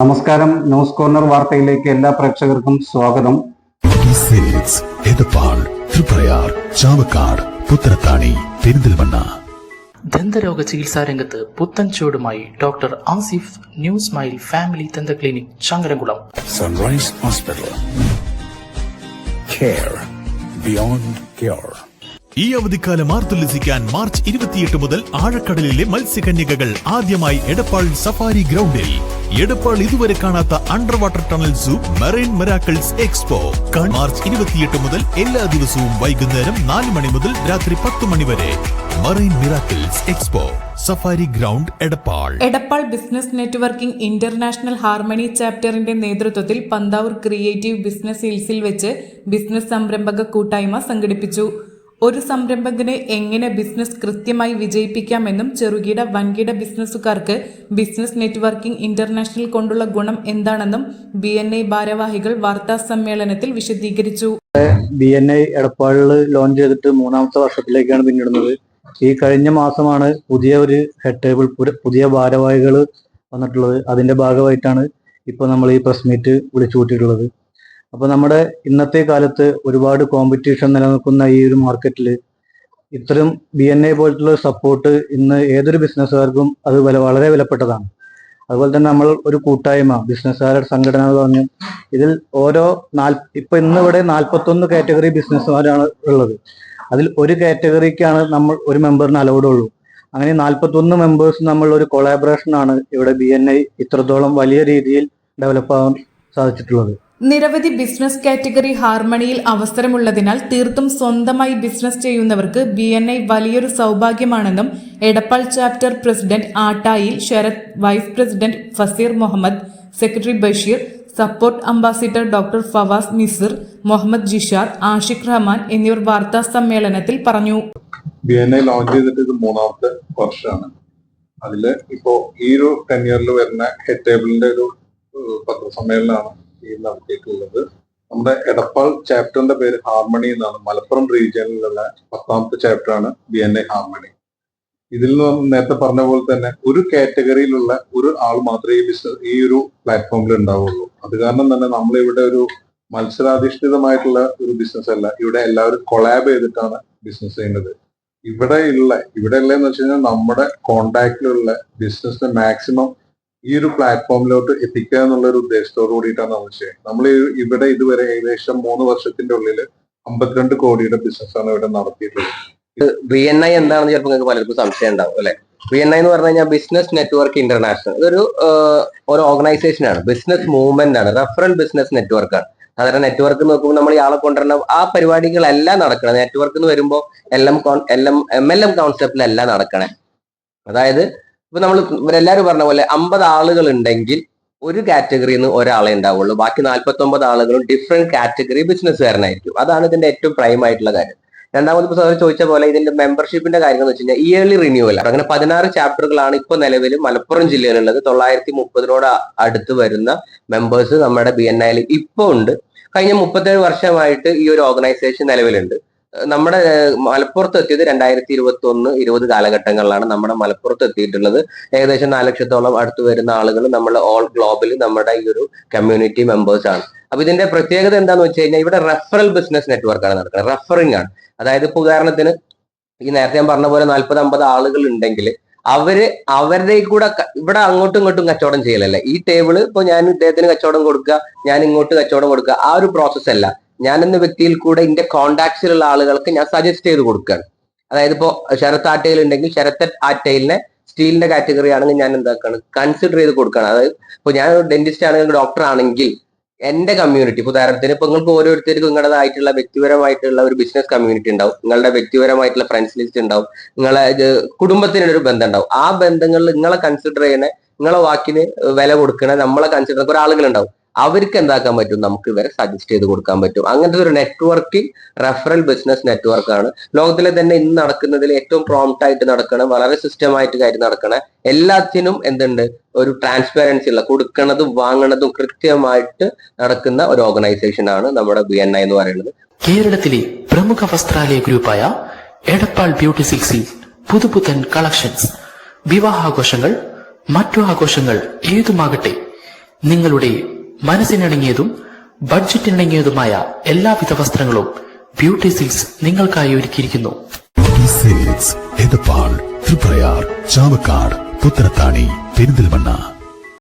നമസ്കാരം. News corner വാർത്തയിലേക്ക് എല്ലാ പ്രേക്ഷകർക്കും സ്വാഗതം. സിൽക്സ് എടപ്പാൾ തൃപ്രയാർ ചാവക്കാട് പുത്തനത്താണി പെരിന്തൽമണ്ണ. ദന്തരോഗ ചികിത്സാ രംഗത്ത് പുത്തൻ ചുവടുമായി doctor Asif new smile family ദന്ത clinic Changaramkulam sunrise hospital care beyond care ഈ അവധിക്കാലം ആർത്തുല്ലസിക്കാൻ മാർച്ച് ഇരുപത്തിയെട്ട് മുതൽ ആഴക്കടലിലെ മത്സ്യകന്യകകൾ ആദ്യമായി എടപ്പാൾ സഫാരി ഗ്രൗണ്ടിൽ എടപ്പാൾ ഇതുവരെ കാണാത്ത under water tunnel zoo marine miracles expo March ഇരുപത്തിയെട്ട് മുതൽ എല്ലാ ദിവസവും വൈകുന്നേരം നാല് മണി മുതൽ രാത്രി പത്ത് മണി വരെ. Marine miracles expo safari ground Edappal. Edappal business networking international harmony ചാപ്റ്ററിന്റെ നേതൃത്വത്തിൽ പന്താവൂർ ക്രിയേറ്റീവ് ബിസിനസ് ഹിൽസിൽ വെച്ച് ബിസിനസ് സംരംഭക കൂട്ടായ്മ സംഘടിപ്പിച്ചു. ഒരു സംരംഭകനെ എങ്ങനെ ബിസിനസ് കൃത്യമായി വിജയിപ്പിക്കാമെന്നും ചെറുകിട വൻകിട ബിസിനസ്സുകാർക്ക് ബിസിനസ് നെറ്റ്വർക്കിംഗ് ഇന്റർനാഷണൽ കൊണ്ടുള്ള ഗുണം എന്താണെന്നും ബി എൻ ഐ ഭാരവാഹികൾ വാർത്താ സമ്മേളനത്തിൽ വിശദീകരിച്ചു. ബി എൻ ഐ എടപ്പാളിൽ ലോഞ്ച് ചെയ്തിട്ട് മൂന്നാമത്തെ വർഷത്തിലേക്കാണ് പിന്നിടുന്നത്. ഈ കഴിഞ്ഞ മാസമാണ് പുതിയ ഒരു ഹെഡ് ടേബിൾ പുതിയ ഭാരവാഹികൾ വന്നിട്ടുള്ളത്. അതിന്റെ ഭാഗമായിട്ടാണ് ഇപ്പൊ നമ്മൾ ഈ പ്രസ് മീറ്റ് വിളിച്ചു കൂട്ടിയിട്ടുള്ളത് അപ്പൊ നമ്മുടെ ഇന്നത്തെ കാലത്ത് ഒരുപാട് കോമ്പറ്റീഷൻ നിലനിൽക്കുന്ന ഈ ഒരു മാർക്കറ്റിൽ ഇത്തരം ബി എൻ എ പോലത്തുള്ള സപ്പോർട്ട് ഇന്ന് ഏതൊരു ബിസിനസ്സുകാർക്കും അത് വില വളരെ വിലപ്പെട്ടതാണ്. അതുപോലെ തന്നെ നമ്മൾ ഒരു കൂട്ടായ്മ ബിസിനസ്സുകാരുടെ സംഘടന എന്ന് പറഞ്ഞു ഇതിൽ ഓരോ നാൽ ഇപ്പൊ ഇന്ന് ഇവിടെ നാൽപ്പത്തൊന്ന് കാറ്റഗറി ബിസിനസ്സുകാരാണ് ഉള്ളത്. അതിൽ ഒരു കാറ്റഗറിക്കാണ് നമ്മൾ ഒരു മെമ്പറിന് അലൗഡ് ഉള്ളൂ. അങ്ങനെ നാൽപ്പത്തൊന്ന് മെമ്പേഴ്സ് നമ്മൾ ഒരു കൊളാബറേഷനാണ് ഇവിടെ ബി എൻ ഐ ഇത്രത്തോളം വലിയ രീതിയിൽ ഡെവലപ്പ് ആവാൻ സാധിച്ചിട്ടുള്ളത്. നിരവധി ബിസിനസ് കാറ്റഗറി ഹാർമണിയിൽ അവസരമുള്ളതിനാൽ തീർത്തും സ്വന്തമായി ബിസിനസ് ചെയ്യുന്നവർക്ക് ബി എൻ ഐ വലിയൊരു സൗഭാഗ്യമാണെന്നും Edappal chapter president Attayil Sarath vice president Faseer Muhammad secretary Basheer support ambassador doctor Fawas Misir Muhammad Jishar Ashiq Rahman എന്നിവർ വാർത്താ സമ്മേളനത്തിൽ പറഞ്ഞു. ബി എൻ ഐ ലോഞ്ച് ചെയ്തിട്ട് ഇത് മൂന്നാമത്തെ വർഷമാണ്. അതിൽ ഇപ്പോ ഈ ഒരു ടെൻ ഇയറിൽ വരുന്ന ഹെഡ് ടേബിളിന്റെ ഒരു പത്രസമ്മേളനമാണ്. നടത്തിയിട്ടുള്ളത് നമ്മുടെ എടപ്പാൾ ചാപ്റ്ററിന്റെ പേര് ഹാർമണി എന്നാണ്. മലപ്പുറം റീജിയനിലുള്ള പത്താമത്തെ ചാപ്റ്റർ ആണ് ബി എൻ എ ഹാർമണി. ഇതിൽ നിന്ന് നേരത്തെ പറഞ്ഞ പോലെ തന്നെ ഒരു കാറ്റഗറിയിലുള്ള ഒരു ആൾ മാത്രമേ ഈ ബിസിനസ് ഈ ഒരു പ്ലാറ്റ്ഫോമിൽ ഉണ്ടാവുള്ളൂ. അത് കാരണം തന്നെ നമ്മൾ ഇവിടെ ഒരു മത്സരാധിഷ്ഠിതമായിട്ടുള്ള ഒരു ബിസിനസ് അല്ല ഇവിടെ എല്ലാവരും കൊളാബ് ചെയ്തിട്ടാണ് ബിസിനസ് ചെയ്യുന്നത്. ഇവിടെ ഉള്ള ഇവിടെ ഉള്ളതെന്ന് വെച്ച് കഴിഞ്ഞാൽ നമ്മുടെ കോണ്ടാക്റ്റിലുള്ള ബിസിനസിനെ മാക്സിമം ഈ ഒരു പ്ലാറ്റ്ഫോമിലോട്ട് എത്തിക്കുക എന്നുള്ള ഒരു ഉദ്ദേശത്തോടു കൂടിയിട്ടാണ് നമ്മൾ ചെയ്യുന്നത്. നമ്മൾ ഇവിടെ ഇതുവരെ ഏകദേശം മൂന്ന് വർഷത്തിന്റെ ഉള്ളിൽ അമ്പത്തിരണ്ട് കോടിയുടെ ബിസിനസ്സാണ് ഇവിടെ നടത്തിയിട്ടുള്ളത്. ബി എൻ ഐ എന്താണെന്ന് ചിലപ്പോൾ നിങ്ങൾക്ക് പലർക്കും സംശയം ഉണ്ടാവും അല്ലെ? ബി എൻ ഐ എന്ന് പറഞ്ഞു കഴിഞ്ഞാൽ ബിസിനസ് നെറ്റ്വർക്ക് ഇന്റർനാഷണൽ ഇതൊരു ഒരു ഓർഗനൈസേഷൻ ആണ്. ബിസിനസ് മൂവ്മെന്റ് ആണ്. റെഫറൽ ബിസിനസ് നെറ്റ്വർക്ക് ആണ്. സാധാരണ നെറ്റ്വർക്ക് നോക്കുമ്പോൾ നമ്മൾ ഇയാളെ കൊണ്ടുവരണം ആ പരിപാടികളെല്ലാം നടക്കണം നെറ്റ്വർക്ക് എന്ന് വരുമ്പോൾ എല്ലാം M L M M L M കോൺസെപ്റ്റിലല്ല നടക്കണേ. അതായത് ഇപ്പൊ നമ്മൾ ഇവരെല്ലാരും പറഞ്ഞ പോലെ അമ്പത് ആളുകൾ ഉണ്ടെങ്കിൽ ഒരു കാറ്റഗറിയിൽ നിന്ന് ഒരാളെ ഉണ്ടാവുള്ളൂ. ബാക്കി നാൽപ്പത്തി ഒമ്പത് ആളുകളും ഡിഫറെന്റ് കാറ്റഗറി ബിസിനസ്സുകാരനായിരിക്കും അതാണ് ഇതിന്റെ ഏറ്റവും പ്രൈം ആയിട്ടുള്ള കാര്യം. രണ്ടാമത് ഇപ്പൊ സാർ ചോദിച്ച പോലെ ഇതിന്റെ മെമ്പർഷിപ്പിന്റെ കാര്യം എന്ന് വെച്ച് കഴിഞ്ഞാൽ ഇയർലി റിന്യൂവൽ അങ്ങനെ പതിനാറ് ചാപ്റ്ററുകളാണ് ഇപ്പൊ നിലവിൽ മലപ്പുറം ജില്ലയിലുള്ളത്. തൊള്ളായിരത്തി മുപ്പതിനോട് അടുത്ത് വരുന്ന മെമ്പേഴ്സ് നമ്മുടെ ബി എൻ ഐയിൽ ഇപ്പൊ ഉണ്ട്. കഴിഞ്ഞ മുപ്പത്തേഴ് വർഷമായിട്ട് ഈ ഒരു ഓർഗനൈസേഷൻ നിലവിലുണ്ട്. നമ്മുടെ മലപ്പുറത്ത് എത്തിയത് രണ്ടായിരത്തി ഇരുപത്തി ഒന്ന് ഇരുപത് കാലഘട്ടങ്ങളിലാണ് നമ്മുടെ മലപ്പുറത്ത് എത്തിയിട്ടുള്ളത് ഏകദേശം നാല് ലക്ഷത്തോളം അടുത്ത് വരുന്ന ആളുകൾ നമ്മൾ ഓൾ ഗ്ലോബിൽ നമ്മുടെ ഈ ഒരു കമ്മ്യൂണിറ്റി മെമ്പേഴ്സ് ആണ്. അപ്പൊ ഇതിന്റെ പ്രത്യേകത എന്താന്ന് വെച്ച് കഴിഞ്ഞാൽ ഇവിടെ റെഫറൽ ബിസിനസ് നെറ്റ്വർക്കാണ് നടക്കുന്നത്. റെഫറിംഗ് ആണ്. അതായത് ഇപ്പൊ ഉദാഹരണത്തിന് ഈ നേരത്തെ ഞാൻ പറഞ്ഞ പോലെ നാൽപ്പത് അമ്പത് ആളുകൾ ഉണ്ടെങ്കിൽ അവർ അവരുടെ കൂടെ ഇവിടെ അങ്ങോട്ടും ഇങ്ങോട്ടും കച്ചവടം ചെയ്യലല്ലേ? ഈ ടേബിൾ ഇപ്പൊ ഞാൻ ഇദ്ദേഹത്തിന് കച്ചവടം കൊടുക്കുക ഞാൻ ഇങ്ങോട്ട് കച്ചവടം കൊടുക്കുക ആ ഒരു പ്രോസസ് അല്ല. ഞാൻ എന്ന വ്യക്തിയിൽ കൂടെ എന്റെ കോണ്ടാക്ട്സിലുള്ള ആളുകൾക്ക് ഞാൻ സജസ്റ്റ് ചെയ്ത് കൊടുക്കുകയാണ് അതായത് ഇപ്പോ ശരത് ആറ്റയിൽ ഉണ്ടെങ്കിൽ ശരത്ത് ആറ്റയിലിനെ സ്റ്റീലിന്റെ കാറ്റഗറി ആണെങ്കിൽ ഞാൻ എന്താക്കാണ്? കൺസിഡർ ചെയ്ത് കൊടുക്കുകയാണ് അതായത് ഇപ്പൊ ഞാൻ ഡെന്റിസ്റ്റ് ആണെങ്കിൽ ഡോക്ടർ ആണെങ്കിൽ എന്റെ കമ്മ്യൂണിറ്റി ഇപ്പൊ ഉദാഹരണത്തിന് ഇപ്പൊ നിങ്ങൾക്ക് ഓരോരുത്തർക്കും നിങ്ങളുടേതായിട്ടുള്ള വ്യക്തിപരമായിട്ടുള്ള ഒരു ബിസിനസ് കമ്മ്യൂണിറ്റി ഉണ്ടാവും. നിങ്ങളുടെ വ്യക്തിപരമായിട്ടുള്ള ഫ്രണ്ട്സ് ലിസ്റ്റ് ഉണ്ടാവും. നിങ്ങളെ കുടുംബത്തിനൊരു ബന്ധം ഉണ്ടാവും. ആ ബന്ധങ്ങളിൽ നിങ്ങളെ കൺസിഡർ ചെയ്യണ നിങ്ങളെ വാക്കിന് വില കൊടുക്കണ നമ്മളെ കൺസിഡർ കുറെ ആളുകൾ ഉണ്ടാവും അവർക്ക് എന്താക്കാൻ പറ്റും? നമുക്ക് ഇവരെ സജസ്റ്റ് ചെയ്ത് കൊടുക്കാൻ പറ്റും. അങ്ങനത്തെ ഒരു നെറ്റ്വർക്കിംഗ് റെഫറൽ ബിസിനസ് നെറ്റ്വർക്കാണ് ലോകത്തിലെ തന്നെ ഇന്ന് നടക്കുന്നതിൽ ഏറ്റവും പ്രോംപ്റ്റ് ആയിട്ട് നടക്കണം വളരെ സിസ്റ്റമായിട്ട് കാര്യം നടക്കണം എല്ലാത്തിനും എന്തുണ്ട്? ഒരു ട്രാൻസ്പെറൻസി ഉള്ള കൊടുക്കണതും വാങ്ങണതും കൃത്യമായിട്ട് നടക്കുന്ന ഒരു ഓർഗനൈസേഷൻ ആണ് നമ്മുടെ ബി എൻ ഐ എന്ന് പറയുന്നത്. കേരളത്തിലെ പ്രമുഖ വസ്ത്രാലയ ഗ്രൂപ്പായ എടപ്പാൾ ബ്യൂട്ടി സിൽക്സിൽ പുതുപുത്തൻ കളക്ഷൻസ്. വിവാഹാഘോഷങ്ങൾ മറ്റു ആഘോഷങ്ങൾ ഏതുമാകട്ടെ നിങ്ങളുടെ മനസ്സിനിണങ്ങിയതും ബഡ്ജറ്റിനിണങ്ങിയതുമായ എല്ലാവിധ വസ്ത്രങ്ങളും ബ്യൂട്ടി സിൽസ് നിങ്ങൾക്കായി ഒരുക്കിയിരിക്കുന്നു. ചാവക്കാട് പുത്തനത്താണി പെരിന്തൽമണ്ണ.